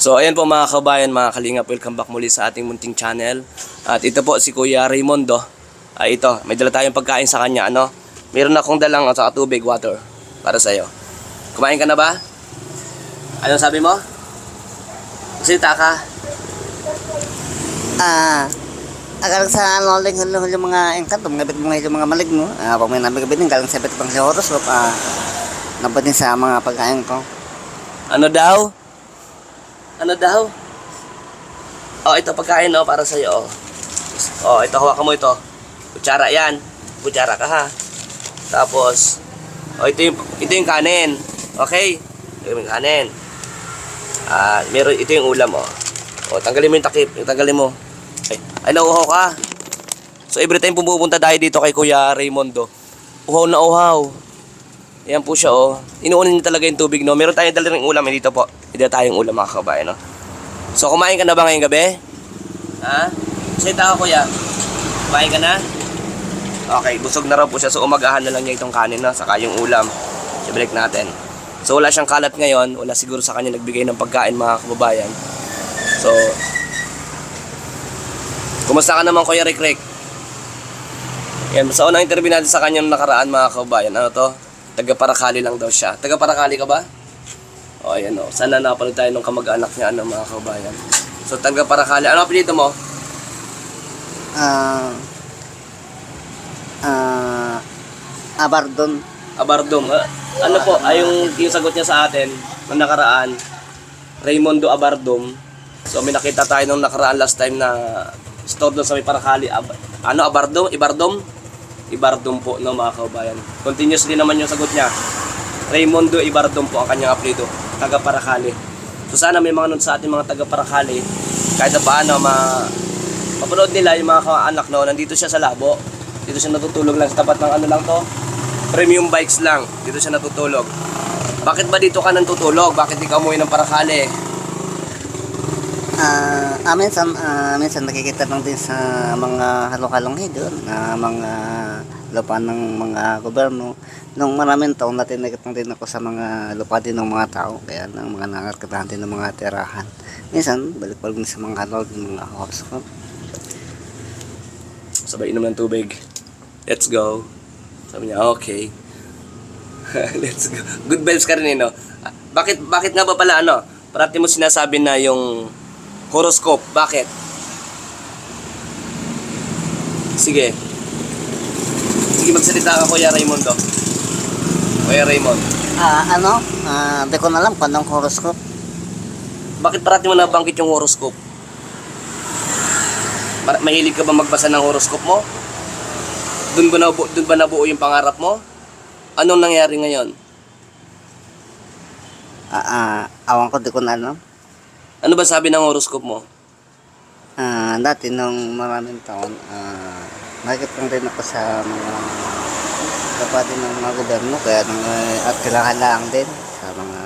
So ayan po mga kabayan, mga kalingap, welcome back muli sa ating munting channel. At ito po si Kuya Raymondo. Ay ito, may dala tayong pagkain sa kanya, ano? Meron akong dalang at saka tubig, water para sa iyo. Kumain ka na ba? Ano sabi mo? Salita ka. Ah, agal sa ano ulit hulo hulo mga engkanto, mga bit mga mga malig mo. Ah, pag may nabig bitin, galang sa bit pang sa horoscope, ah, nabatin sa mga pagkain ko. Ano daw? Ano daw? Oh, ito pagkain oh, para sa iyo. Oh. oh, ito hawakan mo ito. Kutsara 'yan. Kutsara ka ha. Tapos oh, ito yung ito yung kanin. Okay? Ito yung kanin. Ah, meron ito yung ulam oh. Oh, tanggalin mo yung takip, yung tanggalin mo. Ay, ay nauuhaw ka. So every time pumupunta tayo dito kay Kuya Raymondo, uhaw na uhaw. Yan po siya oh. Inuunin niya talaga yung tubig no. Meron tayong dala ng ulam eh, dito po. Dito tayong ulam mga kabayan no. So kumain ka na ba ngayong gabi? Ha? Salita ka kuya. Kumain ka na? Okay, busog na raw po siya. So umagahan na lang niya itong kanin na saka yung ulam. Sibalik natin. So wala siyang kalat ngayon. Wala siguro sa kanya nagbigay ng pagkain mga kababayan. So Kumusta ka naman Kuya Rick Rick? Yan, sa unang interview natin sa kanyang nakaraan mga kababayan, ano to? Taga Parakali lang daw siya. Taga Parakali ka ba? O, ayan o. Sana napanood tayo ng kamag-anak niya, ano, mga kababayan. So, taga Parakali. Ano apelyido mo? Ah, ah, abardon. Abardom. Ah, ano po, ay yung, yung sagot niya sa atin, ng nakaraan, Raymondo Abardom. So, may nakita tayo nung nakaraan last time na store doon sa may Parakali. Ab- ano, Abardom? Ibardom? Ibardom po, no, mga kababayan. Continuously naman yung sagot niya. Raymondo Ibardom po ang kanyang apelido, taga Parakali. So sana may mga nun sa ating mga taga Parakali, kahit na paano ma mapanood nila yung mga kaanak no, nandito siya sa labo. Dito siya natutulog lang sa tapat ng ano lang to, premium bikes lang. Dito siya natutulog. Bakit ba dito ka nang tutulog? Bakit di ka umuwi ng Parakali? Ah, ah, minsan, ah, minsan nakikita lang din sa mga halong-halong doon na mga lupa ng mga gobyerno. Nung maraming taon natin nakita din ako sa mga lupa din ng mga tao, kaya ng mga nangarkatahan din ng mga tirahan. Minsan, balik-balik sa mga halong ng mga horoscope. Sabay inom ng tubig. Let's go. Sabi niya, okay. Let's go. Good vibes ka rin eh, no? Bakit, bakit nga ba pala, ano? Parati mo sinasabi na yung horoscope. Bakit? Sige. Sige, magsalita ka, Kuya Raymondo. Kuya Raymond. Ah, ano? Ah, di ko na alam kung anong horoscope. Bakit parati mo nabanggit yung horoscope? Mar- Mahilig ka ba magbasa ng horoscope mo? Doon ba, nabu- doon ba nabuo yung pangarap mo? Anong nangyari ngayon? Ah, ah, awan ko, di ko na alam. Ano ba sabi ng horoscope mo? Ah, dati nung maraming taon, ah, nakikita rin ako sa mga kapatid ng mga gobyerno, kaya nang, eh, at kailangan lang din sa mga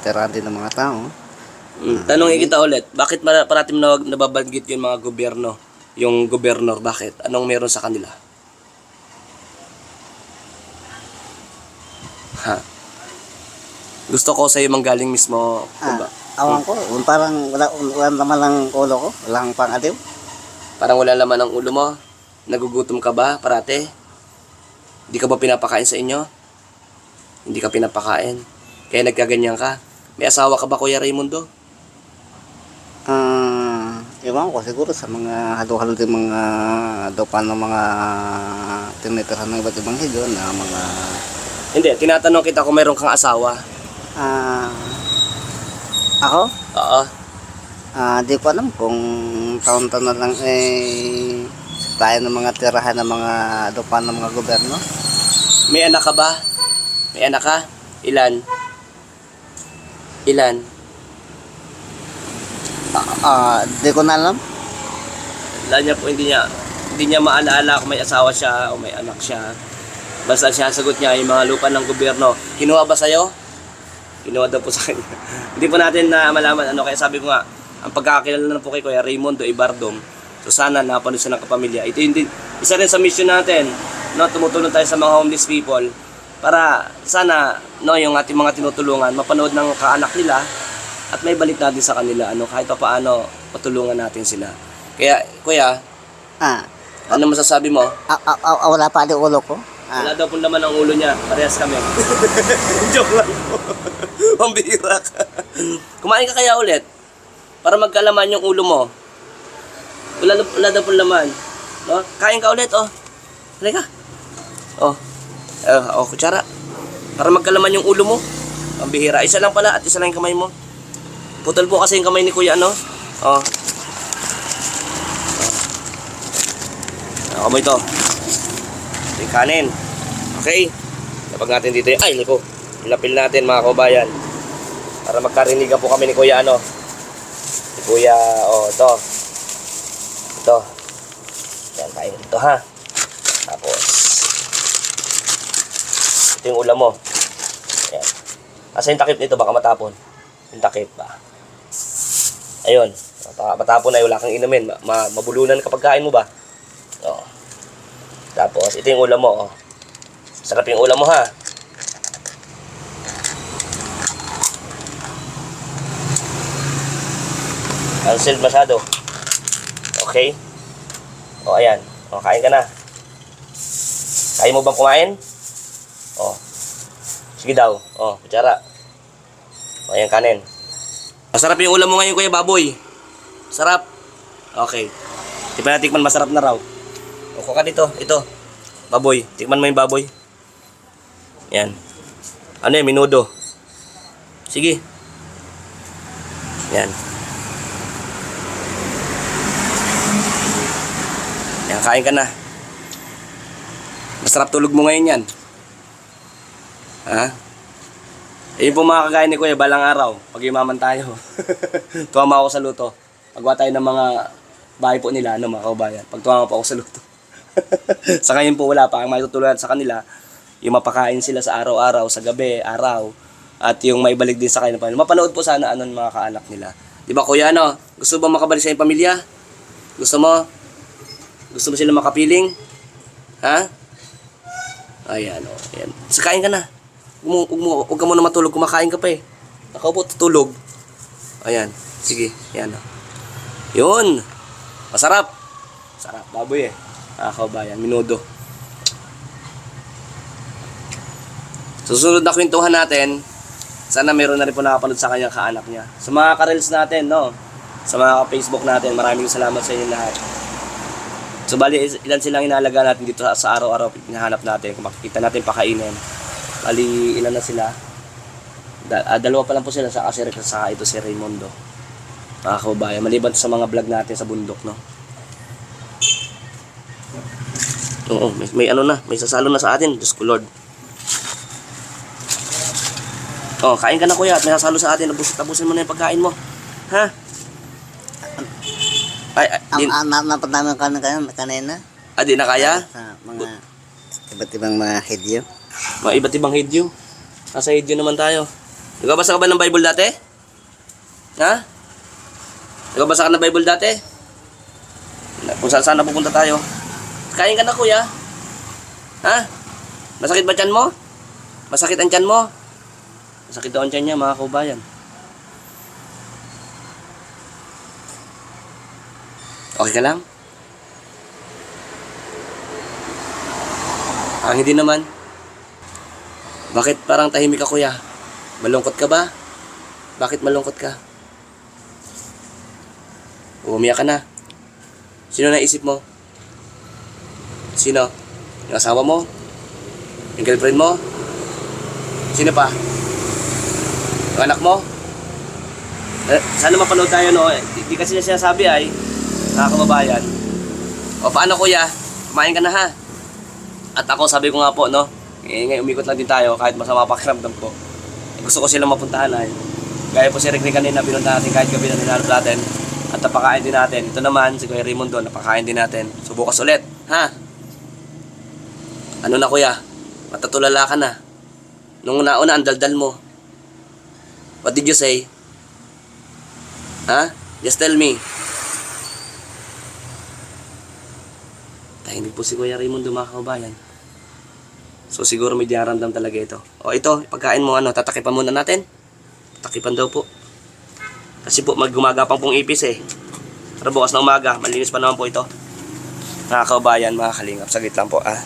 tirahan din ng mga tao. Mm, tanong kita ulit, bakit mara- parati mo na nababanggit yung mga gobyerno? Yung gobernur, bakit? Anong meron sa kanila? Ha? Gusto ko sa'yo manggaling mismo. Ah, diba? awan ko, parang wala, wala naman lang ulo ko, walang pang aliw. Parang wala laman ang ulo mo. Nagugutom ka ba parate? Hindi ka ba pinapakain sa inyo? Hindi ka pinapakain. Kaya nagkaganyan ka. May asawa ka ba, Kuya Raymundo? Ah, ewan ko siguro sa mga halo-halo din mga dopa ng mga tinitirahan ng iba't ibang hilo na mga Hindi, tinatanong kita kung mayroon kang asawa. ah ako Oo. Ah, di ko alam kung taon-taon na lang eh tayo ng mga tirahan ng mga lupa ng mga gobyerno. May anak ka ba? May anak ka? Ilan? Ilan? Ah, di ko na alam. Wala niya po, hindi niya, hindi niya maalaala kung may asawa siya o may anak siya. Basta siya sagot niya yung mga lupa ng gobyerno. Kinuha ba sa'yo? Kinuha daw po sa kanya. hindi po natin na malaman ano. Kaya sabi ko nga, ang pagkakakilala na po kay Kuya Raymondo Ibardom. So sana napanood siya ng kapamilya. Ito yung din, isa rin sa mission natin. No, tumutulong tayo sa mga homeless people para sana no yung ating mga tinutulungan mapanood ng kaanak nila at may balik natin sa kanila ano kahit pa paano patulungan natin sila. Kaya kuya, Ah, ano masasabi mo? ah, ah, ah, wala pa di ulo ko. Ah, Wala daw pong laman ang ulo niya. Parehas kami. Joke lang po. Pambira ka. Kumain ka kaya ulit? Para magkalaman yung ulo mo. Wala, na- wala daw pong laman. No? Kain ka ulit, oh. Halika. Oh. Eh, oh, kutsara. Para magkalaman yung ulo mo. Pambihira. Isa lang pala at isa lang yung kamay mo. Putol po kasi yung kamay ni kuya, ano? Oh. Ako mo ito. Yung kanin. Okay. Kapag natin dito yung, ay, liko. Ilapil natin mga kabayan. Para magkarinigan po kami ni Kuya ano. Ni Kuya, oh. Ito. Yan, kain ito ha. Tapos, ito yung ulam mo. Yan. Asa yung takip nito, baka matapon. Yung takip ba? Ayun. Baka matapon na wala kang inumin. Ma- ma- mabulunan kapag kain mo ba? Oh. Tapos, ito yung ulam mo, oh. Sarap yung ulam mo, ha? Unsealed masyado. Okay? O, ayan. O, kain ka na. Kaya mo bang kumain? O. Sige daw. O, kutsara. O, ayan kanin. Masarap yung ulam mo ngayon, Kuya Baboy. Sarap. Okay. Di pa natikman, masarap na raw. O, kuha ka dito. Ito. Baboy. Tikman mo yung baboy. Yan. Ano yan? Minudo. Sige. Yan. Yan, kain ka na. Masarap tulog mo ngayon yan. Ha? Eh, po mga kagaya ni Kuya, balang araw, pag yumaman tayo. tuwama ako sa luto. Pagwa tayo ng mga bahay po nila, ano mga kabayan. Pag tuwama po ako sa luto. sa ngayon po wala pa. Ang matutulungan sa kanila, yung mapakain sila sa araw-araw, sa gabi, araw, at yung maibalik din sa kanila. Mapanood po sana ano ng mga kaanak nila. Di ba kuya, ano? Gusto ba makabalik sa iyong pamilya? Gusto mo? Gusto mo sila makapiling? Ha? Ayan, o. Ayan. So, kain ka na. Huwag mo, huwag ka muna matulog. Kumakain ka pa eh. Nakaupo, tutulog. Ayan. Sige. Ayan, o. Yun. Masarap. Sarap. Baboy eh. Nakakabayan. Minudo. Susunod na kwentuhan natin, sana meron na rin po nakapanood sa kanyang kaanak niya. Sa mga ka-reels natin, no? Sa mga ka-Facebook natin, maraming salamat sa inyo lahat. So bali, ilan silang inalaga natin dito sa, araw-araw hinahanap natin. Kung makikita natin pakainin. Bali, ilan na sila? Da, ah, dalawa pa lang po sila sa kasi sa ito si Raymondo. Mga kababayan, maliban sa mga vlog natin sa bundok, no? Oo, may, may ano na, may sasalo na sa atin. Diyos ko Lord. Oh, kain ka na kuya at may sasalo sa atin. Tapos, tapusin mo na yung pagkain mo. Ha? Ay, ay ang di, ang na, napat namin kanina, kanina, ah, di na kaya? sa mga iba't ibang mga hidyo. Mga iba't ibang hidyo. Nasa hidyo naman tayo. Nagbabasa ka ba ng Bible dati? Ha? Nagbabasa ka ng Bible dati? Kung saan saan na pupunta tayo. Kain ka na kuya. Ha? Masakit ba tiyan mo? Masakit ang tiyan mo? Masakit daw ang tiyan niya mga kaubayan. Okay ka lang? Ang hindi naman. Bakit parang tahimik ka kuya? Malungkot ka ba? Bakit malungkot ka? Umiyak ka na. Sino naisip mo? Sino? Yung asawa mo? Yung girlfriend mo? Sino pa? Yung anak mo? Eh, sana mapanood tayo no. Eh, Di, di kasi niya sinasabi ay mga kababayan. O paano kuya? Kumain ka na ha? At ako sabi ko nga po no, eh, ngayon umikot lang din tayo kahit masama pakiramdam ko. Eh, gusto ko silang mapuntahan ay. Gaya po si Rick kanina, pinunta natin kahit gabi na nilalap natin. At napakain din natin. Ito naman, si Kuya Raimundo, napakain din natin. So bukas ulit, ha? Ano na kuya? Matatulala ka na. Nung nauna, ang daldal mo. What did you say? Ha? Just tell me. Tahimik po si Kuya Raimundo mga kababayan. So siguro may diarandam talaga ito. O ito, pagkain mo ano, tatakipan muna natin. Takipan daw po. Kasi po, maggumagapang pong ipis eh. Pero bukas na umaga, malinis pa naman po ito. Mga kaubayan, mga kalingap. Saglit lang po, ah.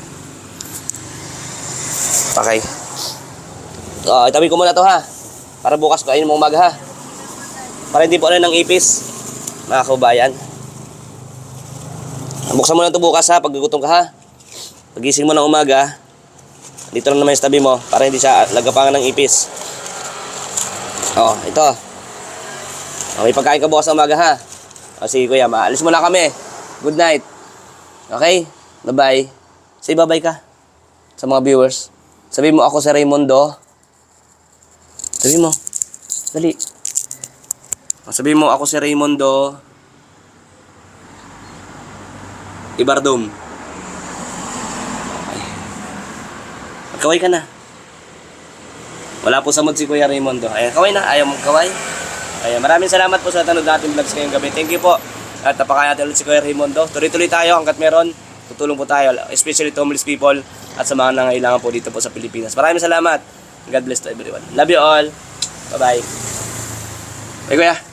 Okay. Oh, itabi ko muna to ha. Para bukas kainin mo umaga ha. Para hindi po ano ng ipis. Mga kaubayan. Buksan mo na ito bukas ha, pag gugutom ka ha. Pagising mo ng umaga, dito lang naman yung tabi mo para hindi siya lagapangan ng ipis. Oh, ito. Okay, pagkain ka bukas ng umaga ha. O sige kuya, maalis mo na kami. Good night. Okay? Bye-bye. Say bye-bye ka sa mga viewers. Sabi mo ako si Raymondo. Sabi mo. Dali. O, Sabi mo ako si Raymondo. Ibardum. Okay. Magkaway ka na. Wala po sa mood si Kuya Raymondo. Ayan, kaway na. Ayaw mong kaway. Ayan, maraming salamat po sa tanod natin vlogs ngayong gabi. Thank you po. At napakain natin ulit si Kuya Raymondo. Tuloy-tuloy tayo hanggat meron. Tutulong po tayo, especially to homeless people at sa mga nangailangan po dito po sa Pilipinas. Maraming salamat. God bless to everyone. Love you all. Bye-bye. Hey, Kuya.